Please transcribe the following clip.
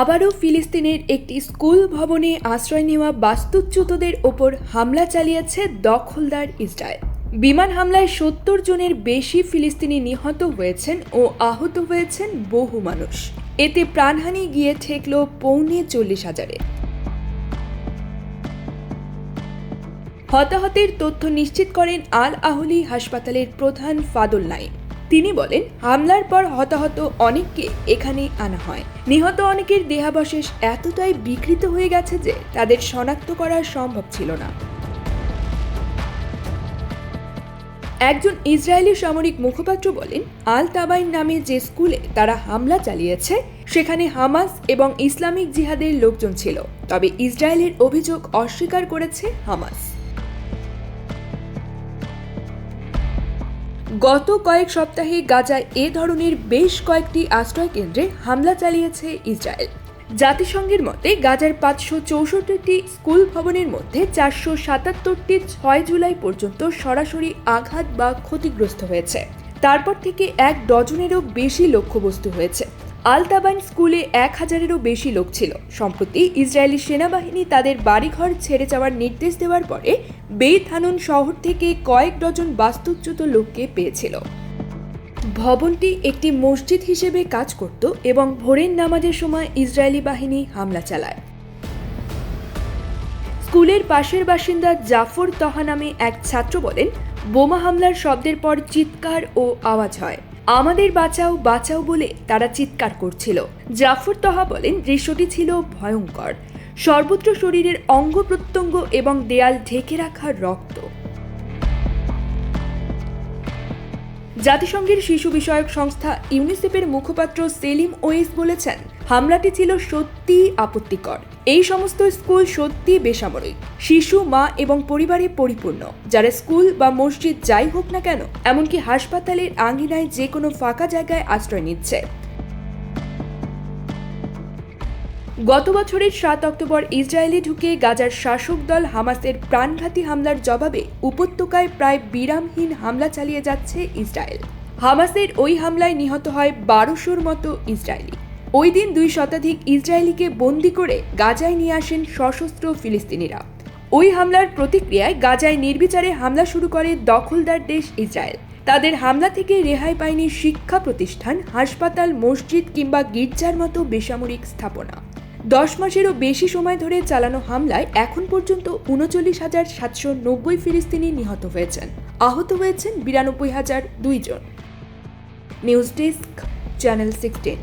আবারও ফিলিস্তিনের একটি স্কুল ভবনে আশ্রয় নেওয়া বাস্তুচ্যুতদের ওপর হামলা চালিয়েছে দখলদার ইসরায়েল। বিমান হামলায় সত্তর জনের বেশি ফিলিস্তিনি নিহত হয়েছেন ও আহত হয়েছেন বহু মানুষ। এতে প্রাণহানি গিয়ে ঠেকল পৌনে চল্লিশ হাজারে। হতাহতের তথ্য নিশ্চিত করেন আল আহলি হাসপাতালের প্রধান ফাদুল নাইম তিনি বলেন, হামলার পর হতাহত অনেককে এখানে আনা হয়। নিহত অনেকের দেহাবশেষ এতটাই বিকৃত হয়ে গেছে যে তাদের শনাক্ত করা সম্ভব ছিল না। একজন ইসরায়েলি সামরিক মুখপাত্র বলেন, আল তাবাইন নামে যে স্কুলে তারা হামলা চালিয়েছে, সেখানে হামাস এবং ইসলামিক জিহাদের লোকজন ছিল। তবে ইসরায়েলের অভিযোগ অস্বীকার করেছে হামাস। গত কয়েক সপ্তাহে গাজায় এ ধরনের বেশ কয়েকটি আশ্রয় কেন্দ্রে হামলা চালিয়েছে ইসরায়েল। জাতিসংঘের মতে গাজার পাঁচশো চৌষট্টিটি স্কুল ভবনের মধ্যে চারশো সাতাত্তরটি ছয় জুলাই পর্যন্ত সরাসরি আঘাত বা ক্ষতিগ্রস্ত হয়েছে। তারপর থেকে এক ডজনেরও বেশি লক্ষ্যবস্তু হয়েছে। আলতাবাইন স্কুলে এক হাজারেরও বেশি লোক ছিল। সম্প্রতি ইসরায়েলি সেনাবাহিনী তাদের বাড়িঘর ছেড়ে যাওয়ার নির্দেশ দেওয়ার পরে বেইত হানুন শহর থেকে কয়েক ডজন বাস্তুচ্যুত লোককে পেয়েছিল। ভবনটি একটি মসজিদ হিসেবে কাজ করত এবং ভোরের নামাজের সময় ইসরায়েলি বাহিনী হামলা চালায়। স্কুলের পাশের বাসিন্দা জাফর তহা নামে এক ছাত্র বলেন, বোমা হামলার শব্দের পর চিৎকার ও আওয়াজ হয়। আমাদের বাঁচাও বাঁচাও বলে তারা চিৎকার করছিল। জাফর তহা বলেন, দৃশ্যটি ছিল ভয়ঙ্কর। সর্বত্র শরীরের অঙ্গ প্রত্যঙ্গ এবং দেয়াল ঢেকে রাখা রক্ত। জাতিসংঘের শিশু বিষয়ক সংস্থা ইউনিসেফের মুখপাত্র সেলিম ওয়েস বলেছেন, হামলাটি ছিল সত্যিই আপত্তিকর। এই সমস্ত স্কুল সত্যি বেসামরিক। শিশু, মা এবং পরিবারে পরিপূর্ণ। যারা স্কুল বা মসজিদ যাই হোক না কেন, এমনকি হাসপাতালের আঙ্গিনায় যে কোনো ফাঁকা জায়গায় আশ্রয় নিচ্ছে। গত বছরের সাত অক্টোবর ইসরায়েলে ঢুকে গাজার শাসক দল হামাসের প্রাণঘাতী হামলার জবাবে উপত্যকায় প্রায় বিরামহীন হামলা চালিয়ে যাচ্ছে ইসরায়েল। হামাসের ওই হামলায় নিহত হয় বারোশোর মতো ইসরায়েলি। ওই দিন দুই শতাধিক ইসরায়েলিকে বন্দি করে গাজায় নিয়ে আসেন সশস্ত্র ফিলিস্তিনিরা। ওই হামলার প্রতিক্রিয়ায় গাজায় নির্বিচারে হামলা শুরু করে দখলদার দেশ ইসরায়েল। তাদের হামলা থেকে রেহাই পায়নি শিক্ষা প্রতিষ্ঠান, হাসপাতাল, মসজিদ কিংবা গির্জার মতো বেসামরিক স্থাপনা। দশ মাসেরও বেশি সময় ধরে চালানো হামলায় এখন পর্যন্ত উনচল্লিশ হাজার সাতশো নব্বই ফিলিস্তিনি নিহত হয়েছেন। আহত হয়েছেন বিরানব্বই হাজার দুই জন নিউজ ডেস্ক, চ্যানেল সিক্সটিন।